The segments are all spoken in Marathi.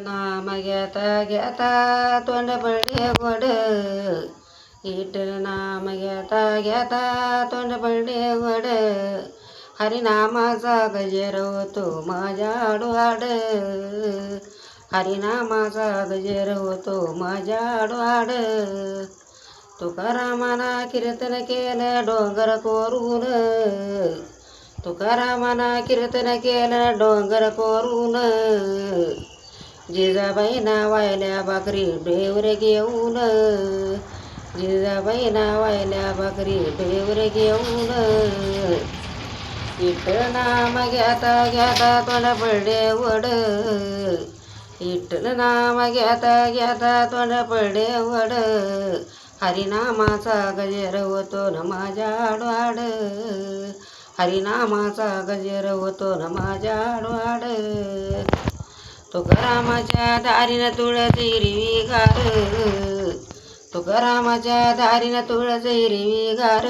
नाम घेता घेता तोंड पडले गोड इटल नाम घेता घेता तोंड पडले गोड हरिनामाचा गजेर होतो माझ्या आडवाड हरिनामाचा गजेर होतो माझ्या आडवाड तुकारामाना कीर्तन केलं डोंगर कोरून. तुकारामाना कीर्तन केलं डोंगर कोरून. जिजाबाई वायल्या भाकरी ढेवर घेऊन. जिजाबाई वायल्या भाकरी ढेवर घेऊन. इट नाम घेता घेता तोंड पडले वड. इटल नाम घेता घेता तोंड पडले वड. हरिनामाचा गजर होतो न माझ्या आडवाड. हरिनामाचा गजर होतो न माझ्या आडवाड. तुकारामाच्या दारीनं तुळस हिरवी गार. तुकारामाच्या दारीनं तुळस हिरवी गार.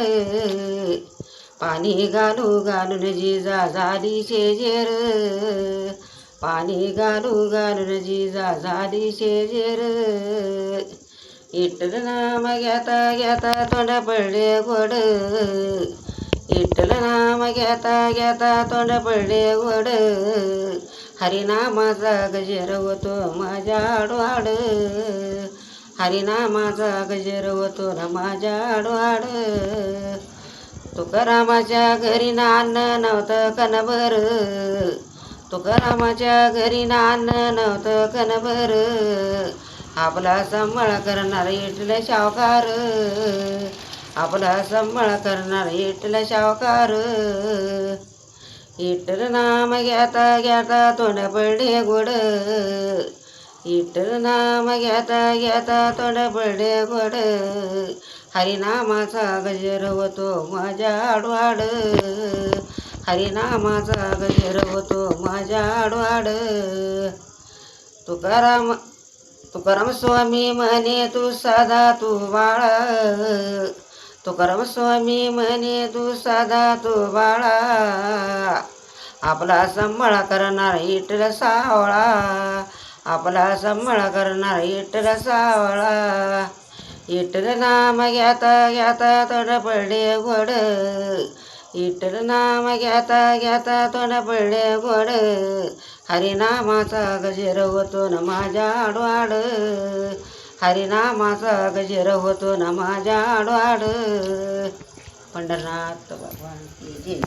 पाणी घालू घालून जिजा झाली शेजेर. पाणी घालू घालून जिजा झाली शेजेर. इटल नाम घेता घेता तोंड पडले गोड. इटल नाम घेता घेता तोंड पडले गोड. हरिनामाचा गजरवतो माझ्या आडवाड. हरिनामाचा गजरवतो होतो ना माझ्या आडवाड. तुकारामाच्या घरी नान्न नव्हतं कनबर तुकारामाच्या घरी नान्न नव्हतं कनबर आपला सांभाळ करणार इटलं शावकार. आपला सांभाळ करणार इटलं शावकार. इटल नाम घेता घेता तोंड पडले गोड. इटल नाम घेता घेता तोंड पडले गोड. हरिनामाचा गजर होतो माझ्या आडवाड. हरिनामाचा गजर होतो माझ्या आडवाड. तुकाराम तुकाराम स्वामी म्हणे तू साधा तू बाळा. तुकाराम स्वामी म्हणे तू साधा तो बाळा. आपला सांभाळ करणार इटल सावळा. आपला सांभाळ करणार इटल सावळा. इटल नाम घेता घेता तोंड पडले गोड. इटल नाम घेता घेता तोंड पडले गोड. हरिनामाचा गजेर होतो न माझ्या आडवाड. हरिनामाचा गजर होतो ना माझ्या आडवाड. पंढरनाथ भगवान की जय.